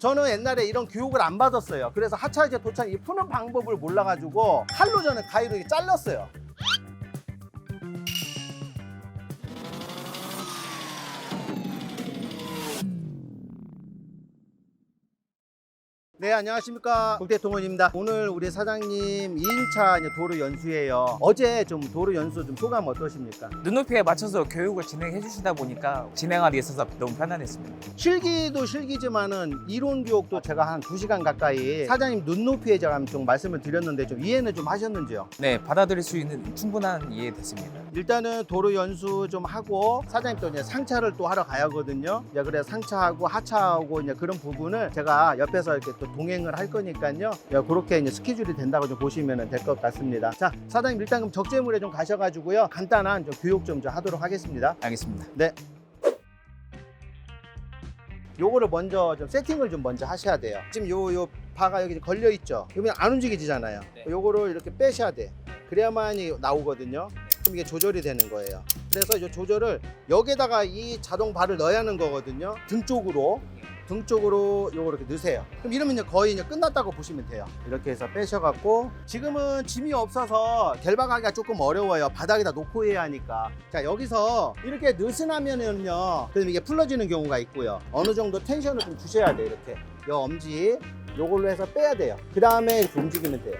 저는 옛날에 이런 교육을 안 받았어요. 그래서 하차이제 도착 이 푸는 방법을 몰라가지고 칼로 저는 가위로 잘랐어요. 네, 안녕하십니까. 국대통원입니다. 오늘 우리 사장님 2일차 도로 연수예요. 어제 좀 도로 연수 좀 소감 어떠십니까? 눈높이에 맞춰서 교육을 진행해 주시다 보니까 진행하는 데 있어서 너무 편안했습니다. 실기도 실기지만은 이론 교육도 제가 한 2시간 가까이 사장님 눈높이에 제가 좀 말씀을 드렸는데 좀 이해는 좀 하셨는지요? 네, 받아들일 수 있는 충분한 이해 됐습니다. 일단은 도로 연수 좀 하고 사장님 또 이제 상차를 또 하러 가야 하거든요. 이제 그래 상차하고 하차하고 이제 그런 부분을 제가 옆에서 이렇게 또 동행을 할 거니까요. 야, 그렇게 이제 스케줄이 된다고 좀 보시면 될 것 같습니다. 자, 사장님 일단 그럼 적재물에 좀 가셔가지고요. 간단한 좀 교육 좀, 좀 하도록 하겠습니다. 알겠습니다. 요거를 먼저 좀 세팅을 좀 먼저 하셔야 돼요. 지금 요, 요 바가 여기 걸려 있죠? 그러면 안 움직이지잖아요. 네. 요거를 이렇게 빼셔야 돼. 그래야만이 나오거든요. 그럼 이게 조절이 되는 거예요. 그래서 이 조절을 여기다가 이 자동 발을 넣어야 하는 거거든요. 등 쪽으로. 등 쪽으로 요거 이렇게 넣으세요. 그럼 이러면 이제 거의 이제 끝났다고 보시면 돼요. 이렇게 해서 빼셔갖고 지금은 짐이 없어서 결박하기가 조금 어려워요. 바닥에다 놓고 해야 하니까. 자 여기서 이렇게 느슨하면은요. 그럼 이게 풀러지는 경우가 있고요. 어느 정도 텐션을 좀 주셔야 돼요. 이렇게 요 엄지 요걸로 해서 빼야 돼요. 그 다음에 이렇게 움직이면 돼요.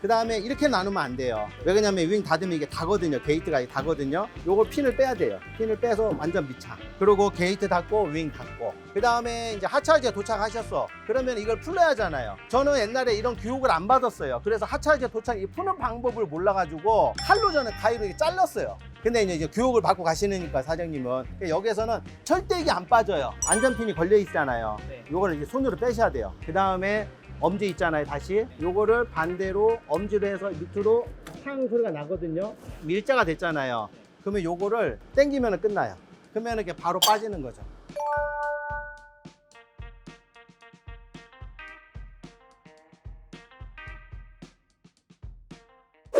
그 다음에 이렇게 나누면 안 돼요. 왜 그러냐면 윙 닫으면 이게 닫거든요. 게이트가 닫거든요. 요걸 핀을 빼야 돼요. 핀을 빼서 완전 밑창. 그리고 게이트 닫고 윙 닫고. 그 다음에 이제 하차이제 도착하셨어. 그러면 이걸 풀러야 하잖아요. 저는 옛날에 이런 교육을 안 받았어요. 그래서 하차이제 도착 이 푸는 방법을 몰라가지고 칼로 저는 가위로 이렇게 잘랐어요. 근데 이제 교육을 받고 가시니까 사장님은 여기에서는 절대 이게 안 빠져요. 안전핀이 걸려 있잖아요. 네. 요거를 이제 손으로 빼셔야 돼요. 그 다음에 엄지 있잖아요. 다시 요거를 반대로 엄지로 해서 밑으로 탕 소리가 나거든요. 밀자가 됐잖아요. 그러면 요거를 당기면 끝나요. 그러면 이렇게 바로 빠지는 거죠.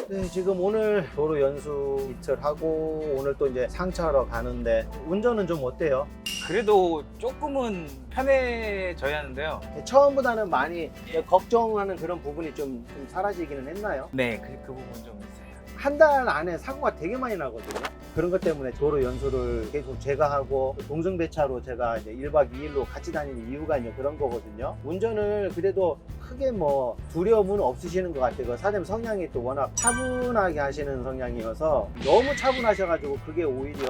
네, 지금 오늘 도로 연수 이틀 하고 오늘 또 이제 상차하러 가는데 운전은 좀 어때요? 그래도 조금은 편해져야 하는데요. 처음보다는 많이 걱정하는 그런 부분이 좀, 좀 사라지기는 했나요? 네, 그, 그 부분 좀 있어요. 한 달 안에 사고가 되게 많이 나거든요. 그런 것 때문에 도로 연수를 계속 제가 하고 동승 배차로 제가 이제 1박 2일로 같이 다니는 이유가 이제 그런 거거든요. 운전을 그래도 크게 뭐 두려움은 없으시는 것 같아요. 그 사장님 성향이 또 워낙 차분하게 하시는 성향이어서 너무 차분하셔가지고 그게 오히려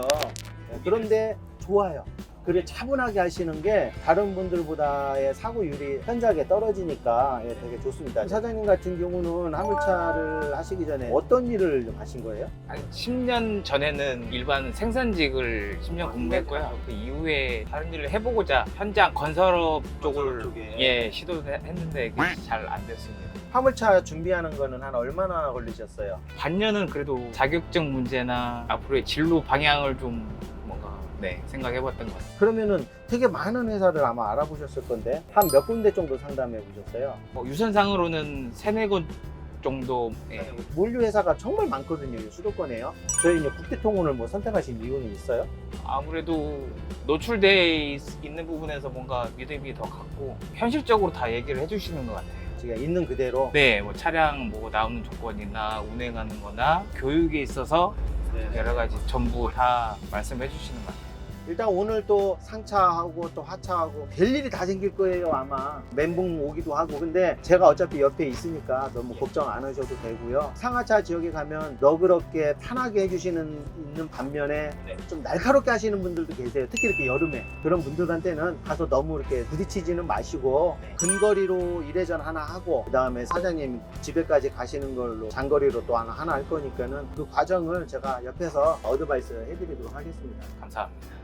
네, 그런데 좋아요. 그래 차분하게 하시는 게 다른 분들보다의 사고율이 현저하게 떨어지니까 예, 되게 좋습니다. 사장님 같은 경우는 화물차를 하시기 전에 어떤 일을 좀 하신 거예요? 한 10년 전에는 일반 생산직을 10년 근무했고요. 그 이후에 다른 일을 해보고자 현장 건설업 쪽을 쪽에. 예, 시도했는데 그게 잘안 됐습니다. 화물차 준비하는 거는 한 얼마나 걸리셨어요? 반년은 그래도 자격증 문제나 앞으로의 진로 방향을 좀 네, 생각해봤던 것 같아요. 그러면은 되게 많은 회사를 아마 알아보셨을 건데 한 몇 군데 정도 상담해 보셨어요? 뭐 유선상으로는 세네 곳 정도 예. 물류 회사가 정말 많거든요. 이 수도권에요. 저희 이제 국대통운을 뭐 선택하신 이유는 있어요? 아무래도 노출돼 있- 있는 부분에서 뭔가 믿음이 더 갖고 현실적으로 다 얘기를 해주시는 것 같아요. 제가 있는 그대로. 네, 뭐 차량 뭐 나오는 조건이나 운행하는 거나 교육에 있어서 여러 가지 전부 다 말씀해 주시는 것 같아요. 일단 오늘 또 상차하고 또 하차하고 별일이 다 생길 거예요 아마 멘붕 오기도 하고 근데 제가 어차피 옆에 있으니까 너무 걱정 안 하셔도 되고요 상하차 지역에 가면 너그럽게 편하게 해주시는 있는 반면에 네. 좀 날카롭게 하시는 분들도 계세요 특히 이렇게 여름에 그런 분들한테는 가서 너무 이렇게 부딪히지는 마시고 네. 근거리로 이래전 하나 하고 그 다음에 사장님 집에까지 가시는 걸로 장거리로 또 하나 하나 할 거니까는 그 과정을 제가 옆에서 어드바이스 해드리도록 하겠습니다 감사합니다.